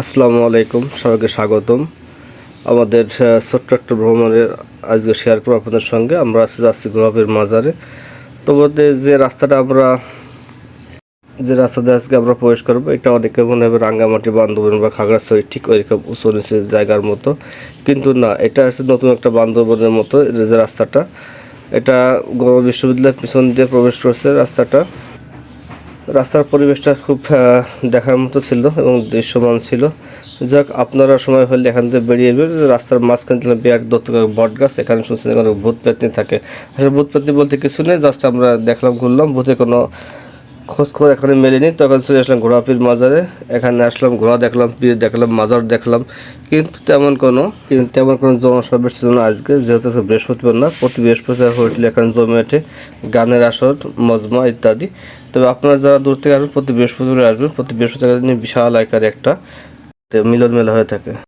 আসসালামু আলাইকুম, সবাইকে স্বাগতম। আমাদের ছোট্ট একটা ভ্রমণের আজকে শেয়ার করব আপনাদের সঙ্গে। আমরা আজকে যাচ্ছি গোলাপের মাজারে। তো বলতে যে রাস্তাটা আমরা, যে রাস্তা দিয়ে আজকে আমরা প্রবেশ করব, এটা অনেকে মনে হবে রাঙ্গামাটি বান্ধবন বা খাগড়াছড়ি, ঠিক ওইরকম উঁচু নিচু জায়গার মতো। কিন্তু না, এটা হচ্ছে নতুন একটা বান্ধবনের মতো যে রাস্তাটা। এটা গোয়া বিশ্ববিদ্যালয়ের পিছন দিয়ে প্রবেশ করছে রাস্তাটা। রাস্তার পরিবেশটা খুব দেখার মতো ছিল এবং দৃশ্যমান ছিল। যাক, আপনারা সময় হলে এখান থেকে বেরিয়ে যাবেন রাস্তার মাঝখানে ছিল বিরাট দত্ত বট গাছ, এখানে শুনছেন এখানে ভূত পেতনি থাকে। আসলে ভূত পেতনি বলতে কিছু নেই, জাস্ট আমরা দেখলাম, ঘুরলাম, ভূতে কোনো খোঁজ খবর এখানে মেলেনি। তখন চলে আসলাম ঘোড়াপির মাজারে, এখানে আসলাম, ঘোড়া দেখলাম, পীর দেখলাম, মাজার দেখলাম। কিন্তু তেমন কোনো, কিন্তু তেমন কোনো জনসমাবেশ ছিল না আজকে, যেহেতু বৃহস্পতিবার না, প্রতি বৃহস্পতিবার হয়েছিল এখানে জমে ওঠে গানের আসর, মজমা ইত্যাদি। তবে আপনারা যারা দূর থেকে আসবেন, প্রতি বৃহস্পতিবার আসবেন, প্রতি বৃহস্পতিবার বিশাল আকারে একটা মিলন মেলা হয়ে থাকে।